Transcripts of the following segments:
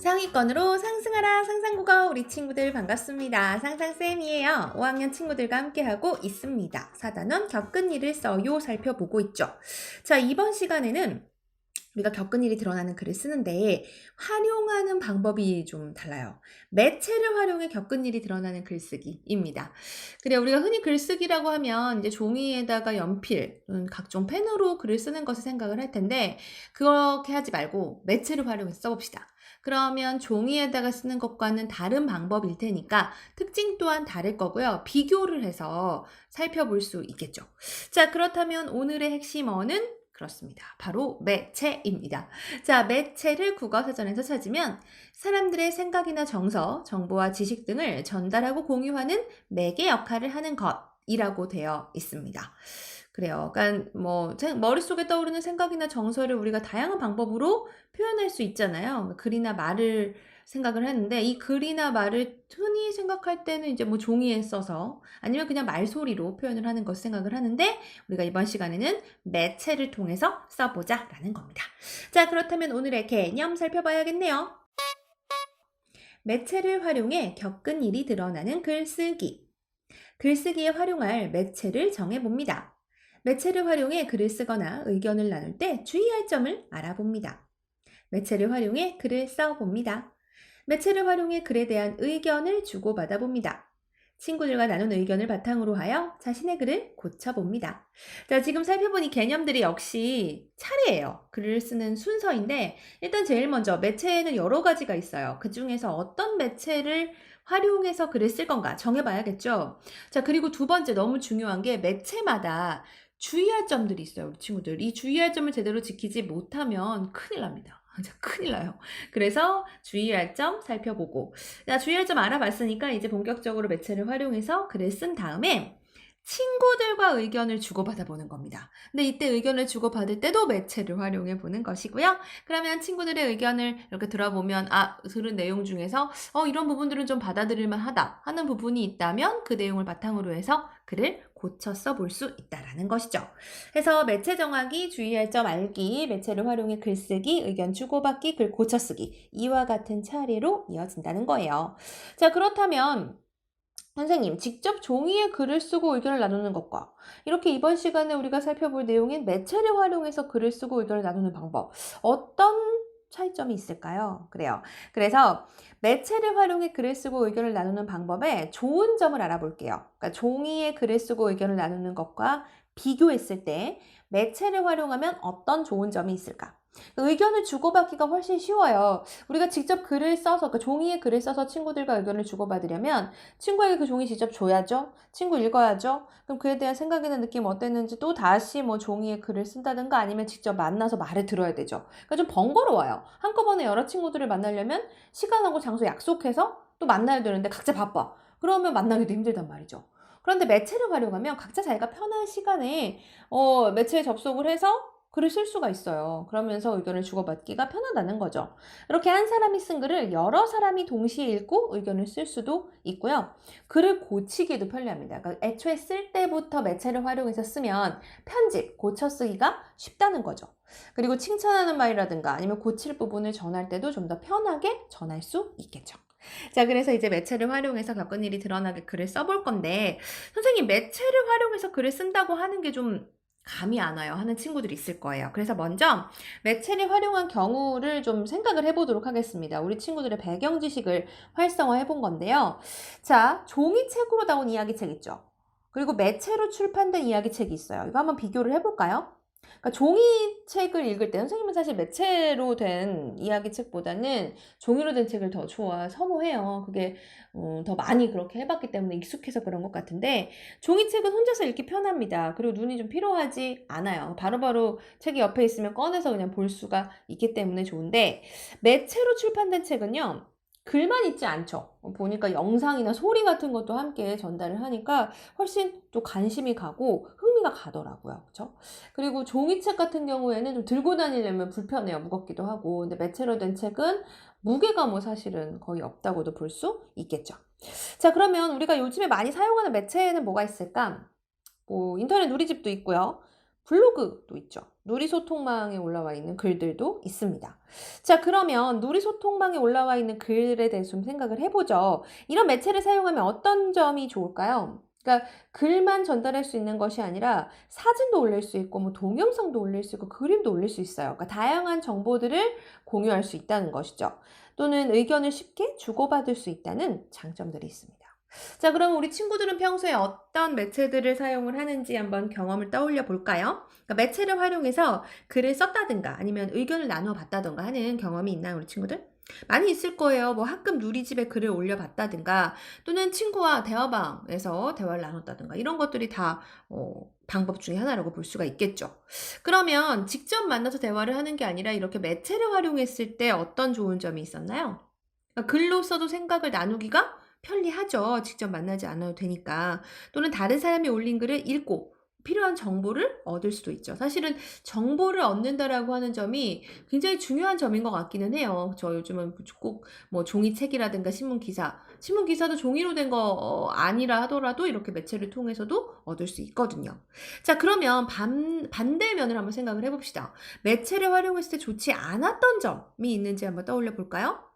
상위권으로 상승하라 상상국어 우리 친구들 반갑습니다. 상상쌤이에요. 5학년 친구들과 함께하고 있습니다. 사단원 겪은 일을 써요 살펴보고 있죠. 자, 이번 시간에는 우리가 겪은 일이 드러나는 글을 쓰는데 활용하는 방법이 좀 달라요. 매체를 활용해 겪은 일이 드러나는 글쓰기입니다. 그래 우리가 흔히 글쓰기라고 하면 이제 종이에다가 연필, 음, 각종 펜으로 글을 쓰는 것을 생각을 할 텐데 그렇게 하지 말고 매체를 활용해서 써봅시다. 그러면 종이에다가 쓰는 것과는 다른 방법일 테니까 특징 또한 다를 거고요. 비교를 해서 살펴볼 수 있겠죠. 자, 그렇다면 오늘의 핵심어는 그렇습니다. 바로 매체입니다. 자, 매체를 국어사전에서 찾으면 사람들의 생각이나 정서, 정보와 지식 등을 전달하고 공유하는 매개 역할을 하는 것 이라고 되어 있습니다. 그래요. 그러니까 뭐 생- 머릿속에 떠오르는 생각이나 정서를 우리가 다양한 방법으로 표현할 수 있잖아요. 글이나 말을 생각을 하는데 이 글이나 말을 흔히 생각할 때는 이제 뭐 종이에 써서 아니면 그냥 말소리로 표현을 하는 것을 생각을 하는데 우리가 이번 시간에는 매체를 통해서 써보자라는 겁니다. 자, 그렇다면 오늘의 개념 살펴봐야겠네요. 매체를 활용해 겪은 일이 드러나는 글쓰기. 글쓰기에 활용할 매체를 정해봅니다. 매체를 활용해 글을 쓰거나 의견을 나눌 때 주의할 점을 알아봅니다. 매체를 활용해 글을 써봅니다. 매체를 활용해 글에 대한 의견을 주고받아 봅니다. 친구들과 나눈 의견을 바탕으로 하여 자신의 글을 고쳐봅니다. 자, 지금 살펴본 이 개념들이 역시 차례예요. 글을 쓰는 순서인데, 일단 제일 먼저 매체에는 여러 가지가 있어요. 그 중에서 어떤 매체를 활용해서 글을 쓸 건가 정해봐야겠죠. 자, 그리고 두 번째 너무 중요한 게 매체마다 주의할 점들이 있어요, 우리 친구들. 이 주의할 점을 제대로 지키지 못하면 큰일 납니다. 큰일 나요. 그래서 주의할 점 살펴보고. 자, 주의할 점 알아봤으니까 이제 본격적으로 매체를 활용해서 글을 쓴 다음에 친구들과 의견을 주고받아 보는 겁니다. 근데 이때 의견을 주고받을 때도 매체를 활용해 보는 것이고요. 그러면 친구들의 의견을 이렇게 들어보면, 아, 들은 내용 중에서, 어, 이런 부분들은 좀 받아들일만 하다 하는 부분이 있다면 그 내용을 바탕으로 해서 글을 고쳐 써볼 수 있다라는 것이죠. 해서 매체 정하기, 주의할 점 알기, 매체를 활용해 글쓰기, 의견 주고받기, 글 고쳐 쓰기. 이와 같은 차례로 이어진다는 거예요. 자, 그렇다면, 선생님, 직접 종이에 글을 쓰고 의견을 나누는 것과 이렇게 이번 시간에 우리가 살펴볼 내용인 매체를 활용해서 글을 쓰고 의견을 나누는 방법, 어떤 차이점이 있을까요? 그래요. 그래서 매체를 활용해 글을 쓰고 의견을 나누는 방법의 좋은 점을 알아볼게요. 그러니까 종이에 글을 쓰고 의견을 나누는 것과 비교했을 때 매체를 활용하면 어떤 좋은 점이 있을까? 의견을 주고받기가 훨씬 쉬워요. 우리가 직접 글을 써서, 그 종이에 글을 써서 친구들과 의견을 주고받으려면 친구에게 그 종이 직접 줘야죠. 친구 읽어야죠. 그럼 그에 대한 생각이나 느낌 어땠는지 또 다시 뭐 종이에 글을 쓴다든가 아니면 직접 만나서 말을 들어야 되죠. 그러니까 좀 번거로워요. 한꺼번에 여러 친구들을 만나려면 시간하고 장소 약속해서 또 만나야 되는데 각자 바빠. 그러면 만나기도 힘들단 말이죠. 그런데 매체를 활용하면 각자 자기가 편한 시간에 어, 매체에 접속을 해서 글을 쓸 수가 있어요. 그러면서 의견을 주고받기가 편하다는 거죠. 이렇게 한 사람이 쓴 글을 여러 사람이 동시에 읽고 의견을 쓸 수도 있고요. 글을 고치기도 편리합니다. 그러니까 애초에 쓸 때부터 매체를 활용해서 쓰면 편집, 고쳐 쓰기가 쉽다는 거죠. 그리고 칭찬하는 말이라든가 아니면 고칠 부분을 전할 때도 좀 더 편하게 전할 수 있겠죠. 자, 그래서 이제 매체를 활용해서 겪은 일이 드러나게 글을 써볼 건데, 선생님, 매체를 활용해서 글을 쓴다고 하는 게좀 감이 안 와요 하는 친구들이 있을 거예요. 그래서 먼저 매체를 활용한 경우를 좀 생각을 해보도록 하겠습니다. 우리 친구들의 배경 지식을 활성화해 본 건데요. 자, 종이책으로 나온 이야기책 있죠. 그리고 매체로 출판된 이야기책이 있어요. 이거 한번 비교를 해볼까요? 그러니까 종이책을 읽을 때 선생님은 사실 매체로 된 이야기책보다는 종이로 된 책을 더 좋아 선호해요. 그게 어, 더 많이 그렇게 해봤기 때문에 익숙해서 그런 것 같은데 종이책은 혼자서 읽기 편합니다. 그리고 눈이 좀 피로하지 않아요. 바로바로 책이 옆에 있으면 꺼내서 그냥 볼 수가 있기 때문에 좋은데 매체로 출판된 책은요. 글만 있지 않죠. 보니까 영상이나 소리 같은 것도 함께 전달을 하니까 훨씬 또 관심이 가고 흥미가 가더라고요. 그렇죠? 그리고 종이책 같은 경우에는 좀 들고 다니려면 불편해요. 무겁기도 하고. 근데 매체로 된 책은 무게가 뭐 사실은 거의 없다고도 볼 수 있겠죠. 자, 그러면 우리가 요즘에 많이 사용하는 매체에는 뭐가 있을까? 뭐 인터넷 누리집도 있고요. 블로그도 있죠. 누리소통망에 올라와 있는 글들도 있습니다. 자, 그러면 누리소통망에 올라와 있는 글에 대해서 좀 생각을 해보죠. 이런 매체를 사용하면 어떤 점이 좋을까요? 그러니까 글만 전달할 수 있는 것이 아니라 사진도 올릴 수 있고 뭐 동영상도 올릴 수 있고 그림도 올릴 수 있어요. 그러니까 다양한 정보들을 공유할 수 있다는 것이죠. 또는 의견을 쉽게 주고받을 수 있다는 장점들이 있습니다. 자, 그럼 우리 친구들은 평소에 어떤 매체들을 사용을 하는지 한번 경험을 떠올려 볼까요? 그러니까 매체를 활용해서 글을 썼다든가 아니면 의견을 나눠 봤다든가 하는 경험이 있나요, 우리 친구들? 많이 있을 거예요. 뭐 학급 누리집에 글을 올려봤다든가 또는 친구와 대화방에서 대화를 나눴다든가 이런 것들이 다 어, 방법 중에 하나라고 볼 수가 있겠죠. 그러면 직접 만나서 대화를 하는 게 아니라 이렇게 매체를 활용했을 때 어떤 좋은 점이 있었나요? 그러니까 글로 써도 생각을 나누기가 편리하죠. 직접 만나지 않아도 되니까. 또는 다른 사람이 올린 글을 읽고 필요한 정보를 얻을 수도 있죠. 사실은 정보를 얻는다라고 하는 점이 굉장히 중요한 점인 것 같기는 해요. 저 요즘은 꼭 뭐 종이책이라든가 신문 기사, 신문 기사도 종이로 된 거 아니라 하더라도 이렇게 매체를 통해서도 얻을 수 있거든요. 자, 그러면 반, 반대면을 한번 생각을 해봅시다. 매체를 활용했을 때 좋지 않았던 점이 있는지 한번 떠올려 볼까요?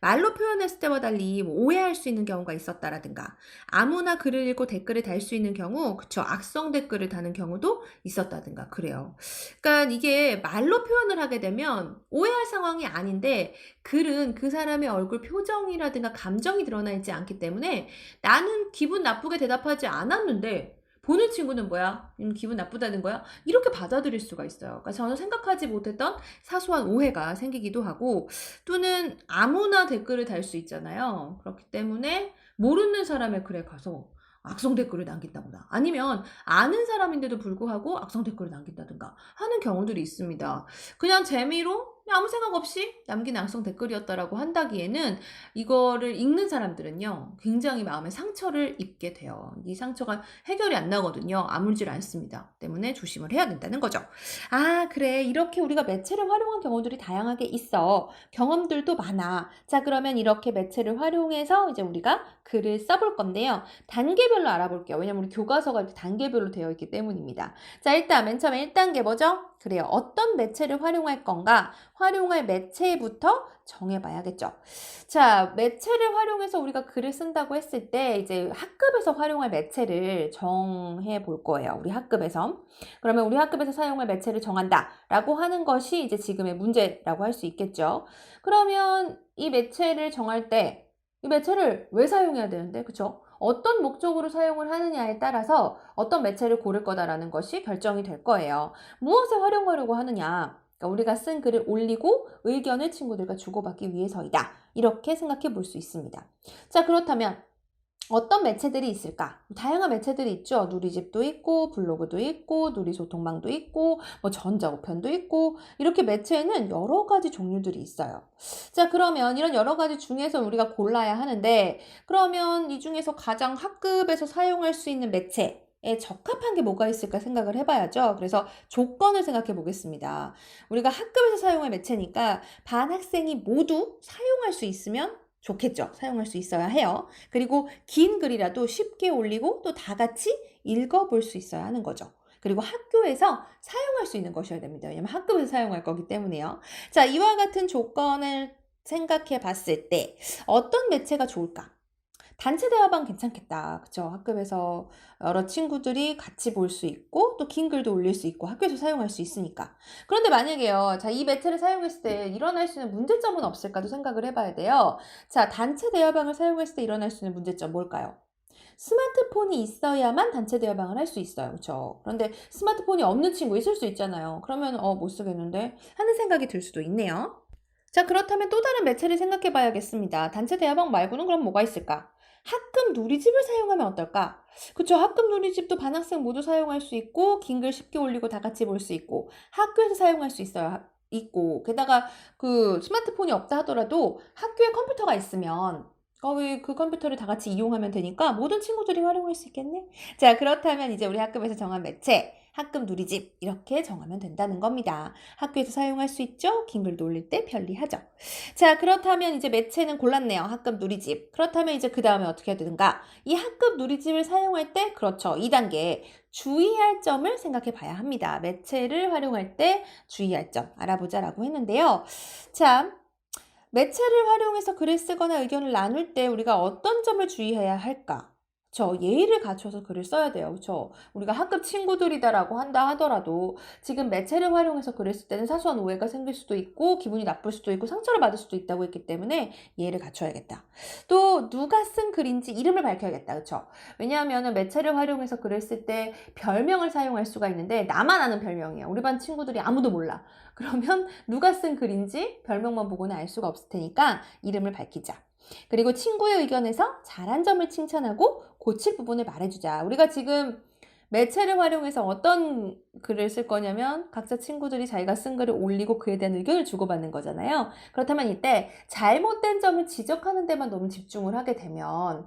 말로 표현했을 때와 달리 뭐 오해할 수 있는 경우가 있었다라든가 아무나 글을 읽고 댓글을 달 수 있는 경우 그쵸 악성 댓글을 다는 경우도 있었다든가 그래요. 그러니까 이게 말로 표현을 하게 되면 오해할 상황이 아닌데 글은 그 사람의 얼굴 표정이라든가 감정이 드러나 있지 않기 때문에 나는 기분 나쁘게 대답하지 않았는데 보는 친구는 뭐야? 음, 기분 나쁘다는 거야? 이렇게 받아들일 수가 있어요. 그러니까 저는 생각하지 못했던 사소한 오해가 생기기도 하고, 또는 아무나 댓글을 달 수 있잖아요. 그렇기 때문에 모르는 사람의 글에 가서 악성 댓글을 남긴다거나 아니면 아는 사람인데도 불구하고 악성 댓글을 남긴다든가 하는 경우들이 있습니다. 그냥 재미로 아무 생각 없이 남긴 악성 댓글이었다라고 한다기에는 이거를 읽는 사람들은요 굉장히 마음에 상처를 입게 돼요. 이 상처가 해결이 안 나거든요. 아물질 않습니다. 때문에 조심을 해야 된다는 거죠. 아 그래 이렇게 우리가 매체를 활용한 경우들이 다양하게 있어 경험들도 많아. 자 그러면 이렇게 매체를 활용해서 이제 우리가 글을 써볼 건데요. 단계별로 알아볼게요. 왜냐면 우리 교과서가 이렇게 단계별로 되어 있기 때문입니다. 자 일단 맨 처음에 1단계 뭐죠? 그래요. 어떤 매체를 활용할 건가? 활용할 매체부터 정해봐야겠죠. 자, 매체를 활용해서 우리가 글을 쓴다고 했을 때 이제 학급에서 활용할 매체를 정해 볼 거예요. 우리 학급에서. 그러면 우리 학급에서 사용할 매체를 정한다라고 하는 것이 이제 지금의 문제라고 할 수 있겠죠. 그러면 이 매체를 정할 때 이 매체를 왜 사용해야 되는데, 그쵸? 어떤 목적으로 사용을 하느냐에 따라서 어떤 매체를 고를 거다라는 것이 결정이 될 거예요. 무엇에 활용하려고 하느냐? 그러니까 우리가 쓴 글을 올리고 의견을 친구들과 주고받기 위해서이다. 이렇게 생각해 볼 수 있습니다. 자, 그렇다면 어떤 매체들이 있을까? 다양한 매체들이 있죠. 누리집도 있고, 블로그도 있고, 누리소통방도 있고, 뭐 전자우편도 있고, 이렇게 매체에는 여러 가지 종류들이 있어요. 자, 그러면 이런 여러 가지 중에서 우리가 골라야 하는데, 그러면 이 중에서 가장 학급에서 사용할 수 있는 매체, 에 적합한 게 뭐가 있을까 생각을 해봐야죠. 그래서 조건을 생각해 보겠습니다. 우리가 학급에서 사용할 매체니까 반 학생이 모두 사용할 수 있으면 좋겠죠. 사용할 수 있어야 해요. 그리고 긴 글이라도 쉽게 올리고 또 다 같이 읽어볼 수 있어야 하는 거죠. 그리고 학교에서 사용할 수 있는 것이어야 됩니다. 왜냐면 학급에서 사용할 거기 때문에요. 자, 이와 같은 조건을 생각해 봤을 때 어떤 매체가 좋을까? 단체 대화방 괜찮겠다. 그쵸? 학급에서 여러 친구들이 같이 볼 수 있고, 또 긴 글도 올릴 수 있고, 학교에서 사용할 수 있으니까. 그런데 만약에요, 자, 이 매체를 사용했을 때 일어날 수 있는 문제점은 없을까도 생각을 해봐야 돼요. 자, 단체 대화방을 사용했을 때 일어날 수 있는 문제점 뭘까요? 스마트폰이 있어야만 단체 대화방을 할 수 있어요. 그렇죠? 그런데 스마트폰이 없는 친구 있을 수 있잖아요. 그러면 어, 못 쓰겠는데 하는 생각이 들 수도 있네요. 자, 그렇다면 또 다른 매체를 생각해 봐야겠습니다. 단체 대화방 말고는 그럼 뭐가 있을까? 학급 누리집을 사용하면 어떨까? 그쵸. 학급 누리집도 반학생 모두 사용할 수 있고, 긴 글 쉽게 올리고 다 같이 볼 수 있고, 학교에서 사용할 수 있어요. 있고, 게다가 그 스마트폰이 없다 하더라도 학교에 컴퓨터가 있으면 거의 그 컴퓨터를 다 같이 이용하면 되니까 모든 친구들이 활용할 수 있겠네? 자, 그렇다면 이제 우리 학급에서 정한 매체. 학급 누리집 이렇게 정하면 된다는 겁니다. 학교에서 사용할 수 있죠? 긴 글도 올릴 때 편리하죠. 자, 그렇다면 이제 매체는 골랐네요. 학급 누리집. 그렇다면 이제 그 다음에 어떻게 해야 되는가? 이 학급 누리집을 사용할 때 그렇죠. 2단계 주의할 점을 생각해 봐야 합니다. 매체를 활용할 때 주의할 점 알아보자라고 했는데요. 자, 매체를 활용해서 글을 쓰거나 의견을 나눌 때 우리가 어떤 점을 주의해야 할까? 저 예의를 갖춰서 글을 써야 돼요. 그렇죠? 우리가 학급 친구들이다라고 한다 하더라도 지금 매체를 활용해서 글을 쓸 때는 사소한 오해가 생길 수도 있고 기분이 나쁠 수도 있고 상처를 받을 수도 있다고 했기 때문에 예의를 갖춰야겠다. 또 누가 쓴 글인지 이름을 밝혀야겠다. 그렇죠? 왜냐하면 매체를 활용해서 글을 쓸 때 별명을 사용할 수가 있는데 나만 아는 별명이야. 우리 반 친구들이 아무도 몰라. 그러면 누가 쓴 글인지 별명만 보고는 알 수가 없을 테니까 이름을 밝히자. 그리고 친구의 의견에서 잘한 점을 칭찬하고 고칠 부분을 말해주자. 우리가 지금 매체를 활용해서 어떤 글을 쓸 거냐면 각자 친구들이 자기가 쓴 글을 올리고 그에 대한 의견을 주고받는 거잖아요. 그렇다면 이때 잘못된 점을 지적하는 데만 너무 집중을 하게 되면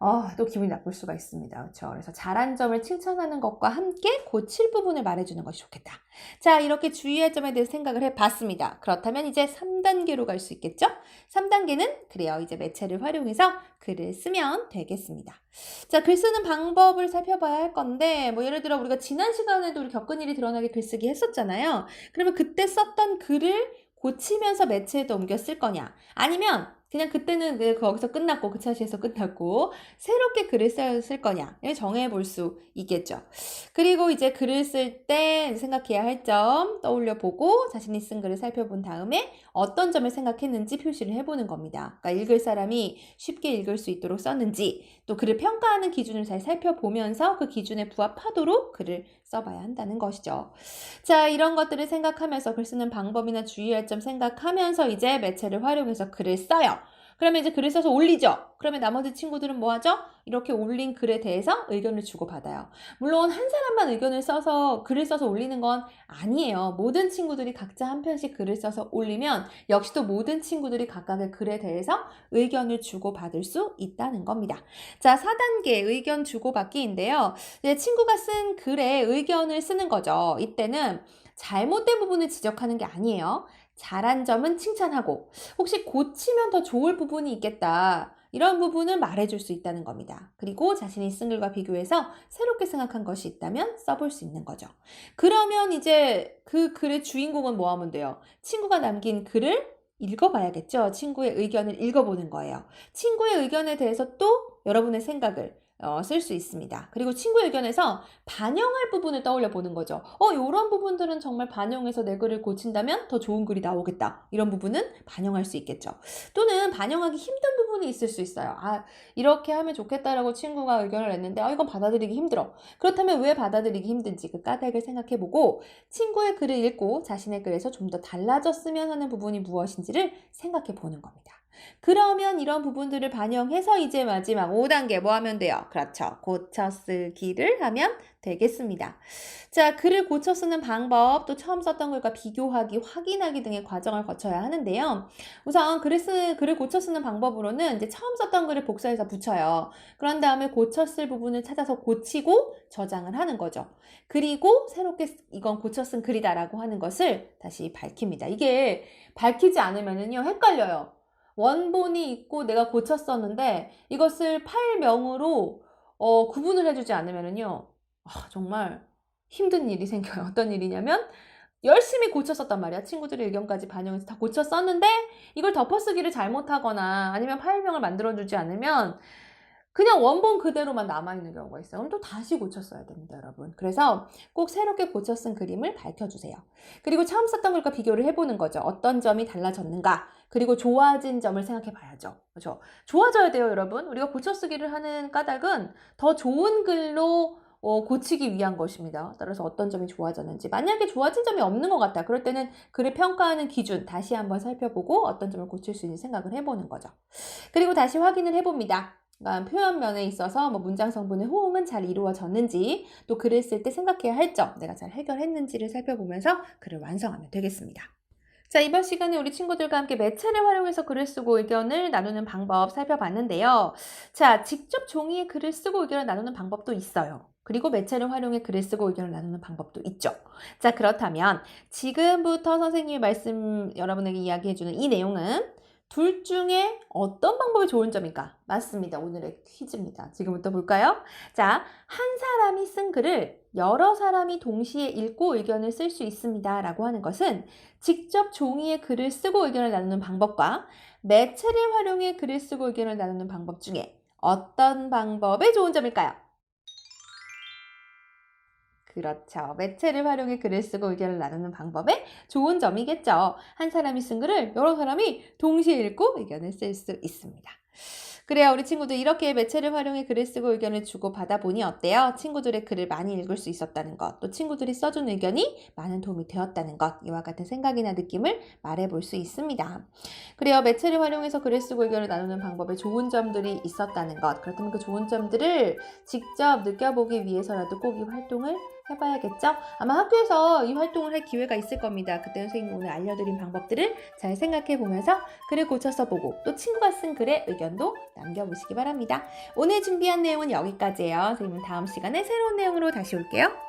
어, 또 기분이 나쁠 수가 있습니다. 그렇죠? 그래서 잘한 점을 칭찬하는 것과 함께 고칠 부분을 말해주는 것이 좋겠다. 자, 이렇게 주의할 점에 대해서 생각을 해봤습니다. 그렇다면 이제 3단계로 갈 수 있겠죠? 3단계는 그래요. 이제 매체를 활용해서 글을 쓰면 되겠습니다. 자, 글 쓰는 방법을 살펴봐야 할 건데, 뭐 예를 들어 우리가 지난 시간에도 우리 겪은 일이 드러나게 글쓰기 했었잖아요. 그러면 그때 썼던 글을 고치면서 매체에도 쓸 거냐? 아니면 그냥 그때는 그 거기서 끝났고 그 차시에서 끝났고 새롭게 글을 쓸 거냐 정해 볼 수 있겠죠. 그리고 이제 글을 쓸 때 생각해야 할 점 떠올려 보고 자신이 쓴 글을 살펴본 다음에 어떤 점을 생각했는지 표시를 해보는 겁니다. 그러니까 읽을 사람이 쉽게 읽을 수 있도록 썼는지 또 글을 평가하는 기준을 잘 살펴보면서 그 기준에 부합하도록 글을 써봐야 한다는 것이죠. 자, 이런 것들을 생각하면서 글 쓰는 방법이나 주의할 점 생각하면서 이제 매체를 활용해서 글을 써요. 그러면 이제 글을 써서 올리죠. 그러면 나머지 친구들은 뭐 하죠? 이렇게 올린 글에 대해서 의견을 주고받아요. 물론 한 사람만 의견을 써서 글을 써서 올리는 건 아니에요. 모든 친구들이 각자 한 편씩 글을 써서 올리면 역시 또 모든 친구들이 각각의 글에 대해서 의견을 주고받을 수 있다는 겁니다. 자, 4단계 의견 주고받기인데요. 친구가 쓴 글에 의견을 쓰는 거죠. 이때는 잘못된 부분을 지적하는 게 아니에요. 잘한 점은 칭찬하고 혹시 고치면 더 좋을 부분이 있겠다. 이런 부분을 말해줄 수 있다는 겁니다. 그리고 자신이 쓴 글과 비교해서 새롭게 생각한 것이 있다면 써볼 수 있는 거죠. 그러면 이제 그 글의 주인공은 뭐 하면 돼요? 친구가 남긴 글을 읽어봐야겠죠. 친구의 의견을 읽어보는 거예요. 친구의 의견에 대해서 또 여러분의 생각을 어, 쓸 수 있습니다. 그리고 친구 의견에서 반영할 부분을 떠올려 보는 거죠. 어, 이런 부분들은 정말 반영해서 내 글을 고친다면 더 좋은 글이 나오겠다. 이런 부분은 반영할 수 있겠죠. 또는 반영하기 힘든 부분이 있을 수 있어요. 아, 이렇게 하면 좋겠다라고 친구가 의견을 냈는데, 아, 이건 받아들이기 힘들어. 그렇다면 왜 받아들이기 힘든지 그 까닭을 생각해 보고, 친구의 글을 읽고 자신의 글에서 좀 더 달라졌으면 하는 부분이 무엇인지를 생각해 보는 겁니다. 그러면 이런 부분들을 반영해서 이제 마지막 5단계 뭐 하면 돼요? 그렇죠. 고쳐 쓰기를 하면 되겠습니다. 자, 글을 고쳐 쓰는 방법, 또 처음 썼던 글과 비교하기, 확인하기 등의 과정을 거쳐야 하는데요. 우선 글을 쓰, 글을 고쳐 쓰는 방법으로는 이제 처음 썼던 글을 복사해서 붙여요. 그런 다음에 고쳐 쓸 부분을 찾아서 고치고 저장을 하는 거죠. 그리고 새롭게 이건 고쳐 쓴 글이다라고 하는 것을 다시 밝힙니다. 이게 밝히지 않으면은요, 헷갈려요. 원본이 있고 내가 고쳤었는데 이것을 파일명으로 어, 구분을 해주지 않으면은요, 아, 정말 힘든 일이 생겨요. 어떤 일이냐면 열심히 고쳤었단 말이야. 친구들의 의견까지 반영해서 다 고쳤었는데 이걸 덮어쓰기를 잘못하거나 아니면 파일명을 만들어주지 않으면 그냥 원본 그대로만 남아있는 경우가 있어요. 그럼 또 다시 고쳤어야 됩니다, 여러분. 그래서 꼭 새롭게 쓴 그림을 밝혀주세요. 그리고 처음 썼던 글과 비교를 해보는 거죠. 어떤 점이 달라졌는가. 그리고 좋아진 점을 생각해 봐야죠. 그렇죠? 좋아져야 돼요, 여러분. 우리가 고쳐 쓰기를 하는 까닭은 더 좋은 글로 어, 고치기 위한 것입니다. 따라서 어떤 점이 좋아졌는지. 만약에 좋아진 점이 없는 것 같다. 그럴 때는 글을 평가하는 기준 다시 한번 살펴보고 어떤 점을 고칠 수 있는 생각을 해보는 거죠. 그리고 다시 확인을 해봅니다. 그러니까 표현면에 있어서 뭐 문장 성분의 호응은 잘 이루어졌는지 또 글을 쓸 때 생각해야 할 점 내가 잘 해결했는지를 살펴보면서 글을 완성하면 되겠습니다. 자, 이번 시간에 우리 친구들과 함께 매체를 활용해서 글을 쓰고 의견을 나누는 방법 살펴봤는데요. 자, 직접 종이에 글을 쓰고 의견을 나누는 방법도 있어요. 그리고 매체를 활용해 글을 쓰고 의견을 나누는 방법도 있죠. 자, 그렇다면 지금부터 선생님이 말씀 여러분에게 이야기해주는 이 내용은 둘 중에 어떤 방법이 좋은 점일까? 맞습니다. 오늘의 퀴즈입니다. 지금부터 볼까요? 자, 한 사람이 쓴 글을 여러 사람이 동시에 읽고 의견을 쓸 수 있습니다. 라고 하는 것은 직접 종이에 글을 쓰고 의견을 나누는 방법과 매체를 활용해 글을 쓰고 의견을 나누는 방법 중에 어떤 방법이 좋은 점일까요? 그렇죠. 매체를 활용해 글을 쓰고 의견을 나누는 방법의 좋은 점이겠죠. 한 사람이 쓴 글을 여러 사람이 동시에 읽고 의견을 쓸 수 있습니다. 그래요. 우리 친구들 이렇게 매체를 활용해 글을 쓰고 의견을 주고 받아 보니 어때요? 친구들의 글을 많이 읽을 수 있었다는 것, 또 친구들이 써준 의견이 많은 도움이 되었다는 것, 이와 같은 생각이나 느낌을 말해볼 수 있습니다. 그래요. 매체를 활용해서 글을 쓰고 의견을 나누는 방법에 좋은 점들이 있었다는 것, 그렇다면 그 좋은 점들을 직접 느껴보기 위해서라도 꼭 이 활동을 해봐야겠죠? 아마 학교에서 이 활동을 할 기회가 있을 겁니다. 그때 선생님이 오늘 알려드린 방법들을 잘 생각해 보면서 글을 고쳐 써보고 또 친구가 쓴 글의 의견도 남겨보시기 바랍니다. 오늘 준비한 내용은 여기까지예요. 선생님은 다음 시간에 새로운 내용으로 다시 올게요.